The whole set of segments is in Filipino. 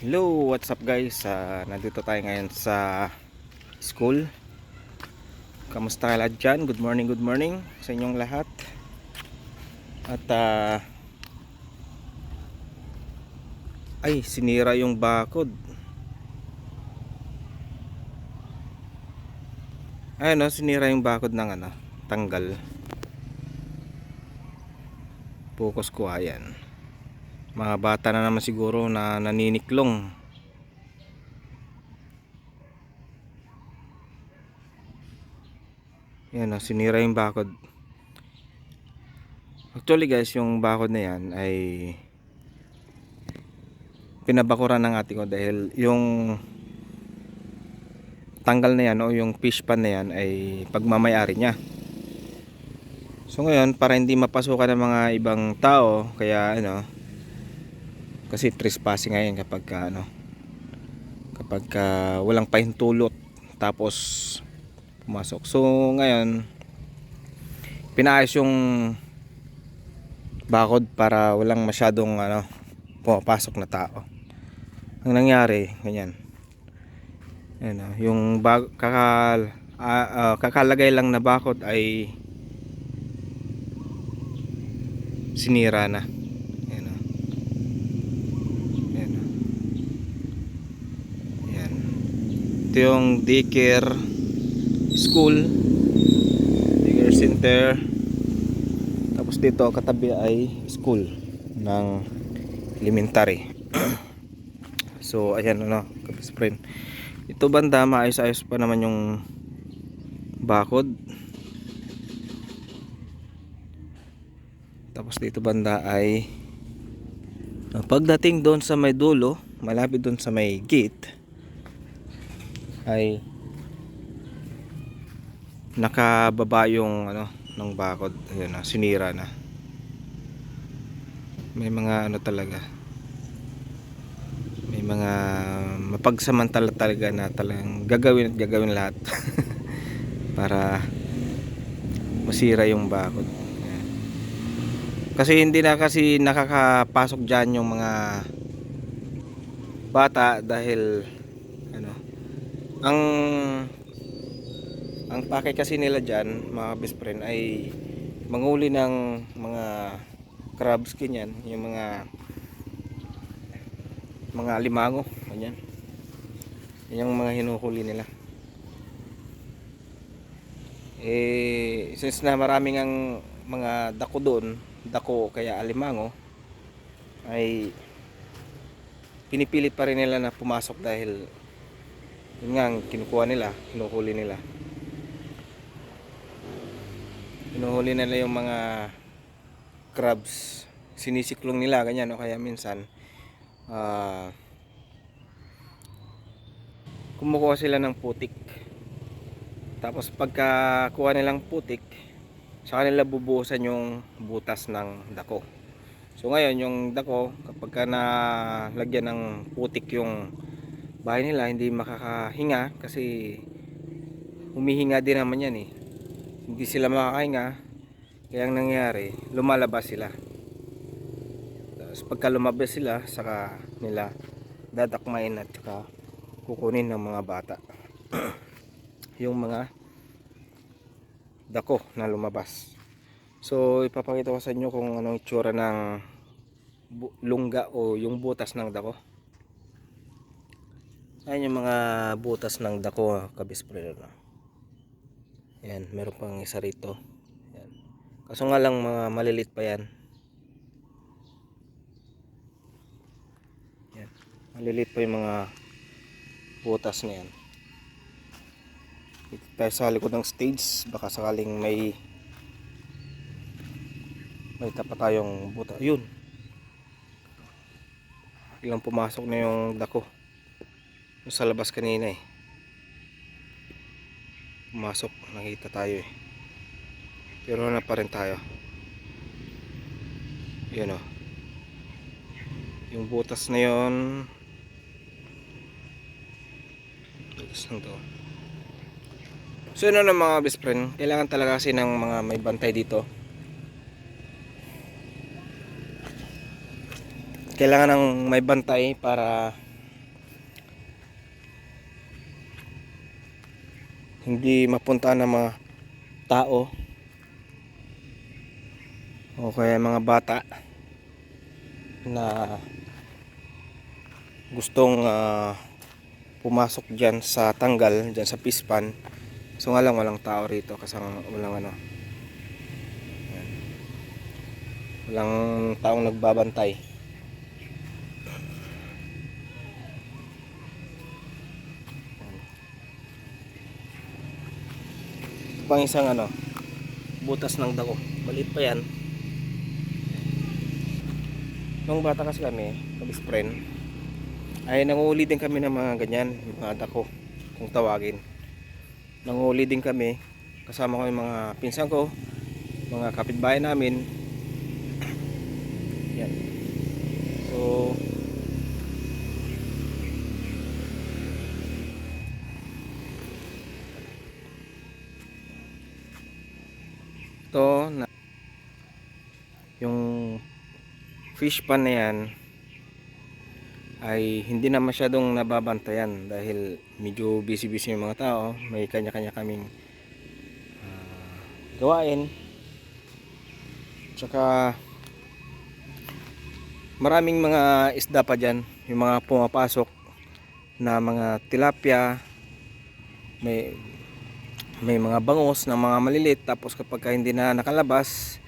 Hello, what's up guys? Ah, nandito tayo ngayon sa school. Kamusta ka lahat dyan? Good morning, good morning sa inyong lahat. At ah, ay, sinira yung bakod. Ayun no, sinira yung bakod ng ano, tanggal. Focus ko ayan mga bata na naman siguro na naniniklong yan o, sinira yung bakod. Actually guys yung bakod na yan ay pinabakuran ng ate ko dahil yung tanggal na yan o yung fish pan na yan ay pagmamayari niya. So ngayon para hindi mapasukan ng mga ibang tao kaya ano kasi trespassing ngayon kapag ka, ano kapag ka walang pahintulot tapos pumasok. So ngayon pinaayos yung bakod para walang masyadong ano pumapasok na tao. Ang nangyari ganyan. Ayan, ah, yung bag, kakal, ah, ah, kakalagay lang na bakod ay sinira na Ayan, ah. Ayan. oh. Ayan. Ito yung daycare school. Daycare center. Tapos dito katabi ay school ng elementary. so ayan ano, kapis. Ito banda maayos-ayos pa naman yung bakod. Tapos dito banda ay Uh, Pagdating doon sa may dulo, malapit doon sa may gate, ay nakababa yung ano ng bakod. Ayun na, sinira na. May mga ano talaga. May mga mapagsamantala talaga na talagang gagawin at gagawin lahat para masira yung bakod. Ayan. Kasi hindi na kasi nakakapasok dyan yung mga bata dahil ang ang pake kasi nila dyan mga best friend ay manguli ng mga crabs ganyan. Yung mga mga limango ganyan. Yan yung mga hinuhuli nila. Eh since na maraming ang mga dako doon dako kaya alimango ay pinipilit pa rin nila na pumasok dahil yun nga ang kinukuha nila hinuhuli nila. Hinuhuli nila yung mga crabs. Sinisiklong nila ganyan o kaya minsan ah kumukuha sila ng putik. Tapos pagka kuha nilang putik sa kanila bubuhusan yung butas ng dako. So ngayon yung dako kapag ka nalagyan ng putik yung bahay nila hindi makakahinga kasi humihinga din naman yan eh. Hindi sila makakahinga kaya ang nangyari lumalabas sila. Tapos pagka lumabas sila saka nila dadakmain at saka kukunin ng mga bata. Yung mga dako na lumabas. So ipapakita ko sa inyo kung anong itsura ng lungga o yung butas ng dako ayan yung mga butas ng dako kabisprelo na yan meron pang isa rito. Yan. kaso nga lang mga malilit pa yan. Yan malilit pa yung mga butas na yan. Dito sa likod ng stage. Baka sakaling may may tapa tayong buta. Yun biglang pumasok na yung dako sa labas kanina eh. Pumasok nakita tayo eh. Pero na pa rin tayo. Yun o yung butas na yun. Butas lang to. So yun na mga best friend, kailangan talaga kasi ng mga may bantay dito. Kailangan ng may bantay para hindi mapunta ng mga tao o kaya mga bata na gustong ah, pumasok dyan sa tanggal, dyan sa pispan. So nga lang walang tao rito kasi walang ano. Walang taong nagbabantay. Ito pang isang ano, butas ng dako. Maliit pa yan. Nung bata kasi kami, nag friend ay nanguli din kami ng mga ganyan, mga dako, kung tawagin. Nanguli din kami, kasama ko yung mga pinsan ko, mga kapitbahay namin. Yan. So, ito na yung fish pan na yan ay hindi na masyadong nababantayan dahil medyo busy-busy yung mga tao. May kanya-kanya kaming ah, gawain. Tsaka maraming mga isda pa dyan. Yung mga pumapasok na mga tilapia. May may mga bangos na mga malilit tapos kapag ka hindi na nakalabas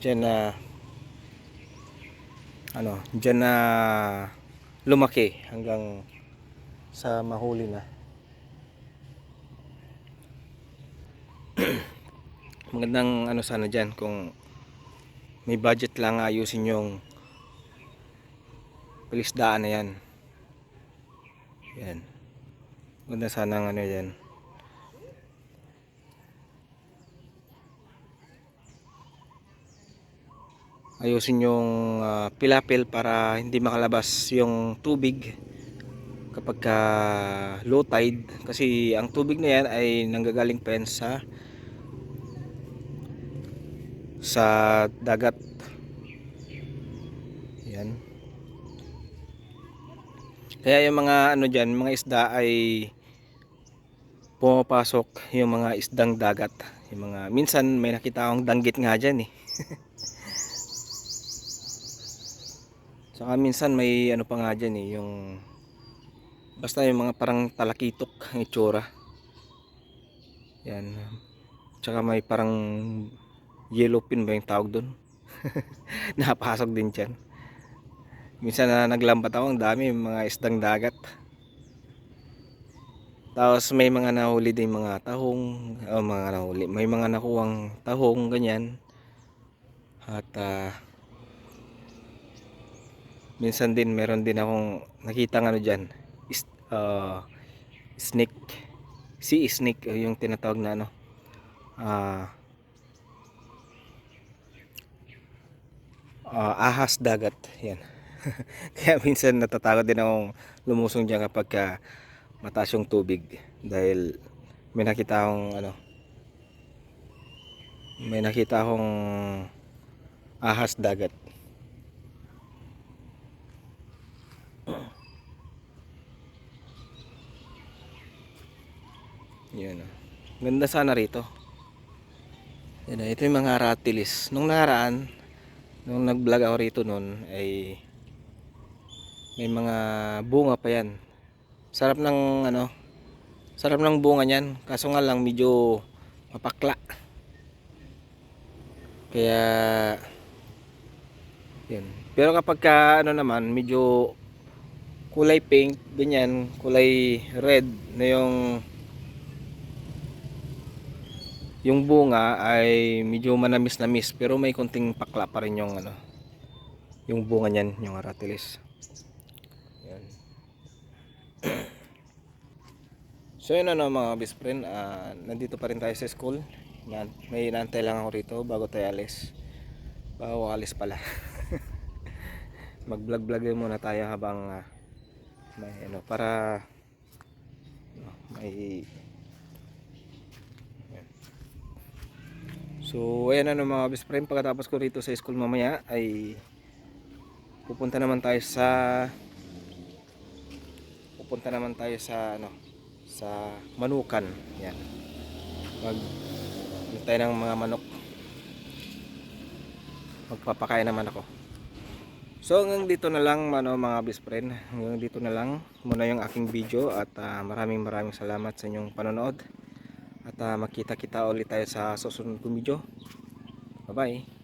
dyan na ano, dyan na lumaki hanggang sa mahuli na. Magandang ano sana dyan kung may budget lang ayusin yung palisdaan na yan. Yan. Maganda sana ang ano yan. Ayusin yung ah, pilapil para hindi makalabas yung tubig kapag ka low tide. Kasi ang tubig na yan ay nanggagaling pa sa sa dagat. Yan. Kaya yung mga ano dyan mga isda ay pumapasok yung mga isdang dagat. Yung mga minsan may nakita akong danggit nga dyan eh Saka minsan may ano pa nga dyan eh, yung basta yung mga parang talakitok ang itsura. Yan. Tsaka may parang yellow pin ba yung tawag doon? Napasok din dyan. Minsan na naglambat ako, ang dami mga isdang dagat. Tapos may mga nahuli din mga tahong, o mga nahuli, may mga nakuwang tahong, ganyan. At ah, minsan din meron din akong nakita ano diyan is, uh, snake. Sea snake uh, yung tinatawag na ano. Ah. Ah, ahas dagat yan. Kaya minsan natatakot din akong lumusong diyan kapag ka mataas yung tubig. Dahil may nakita akong ano may nakita akong ahas dagat Yan oh. Ganda sana rito. Yan oh, ito yung mga ratilis. Nung nakaraan, nung nag-vlog ako rito noon ay may mga bunga pa yan. Sarap ng ano, sarap ng bunga niyan. Kaso nga lang medyo mapakla. Kaya yan. Pero kapag ka ano naman, medyo kulay pink, ganyan, kulay red na yung yung bunga ay medyo manamis-namis pero may konting pakla pa rin yung ano yung bunga niyan yung aratilis. Yan so yun ano mga best friend ah, nandito pa rin tayo sa school. Yan, may inaantay lang ako rito bago tayo alis. Bago alis pala. Mag vlog vlog muna tayo habang ah, may ano para ano, may So, ayan ano mga best friend, pagkatapos ko rito sa school mamaya ay pupunta naman tayo sa pupunta naman tayo sa ano sa manukan. Yan. Mag tayo ng mga manok. Magpapakain naman ako. So hanggang dito na lang ano, mga best friend. Hanggang dito na lang muna yung aking video at ah, maraming maraming salamat sa inyong panonood. At ah, makita kita ulit tayo sa susunod kong video. Bye bye.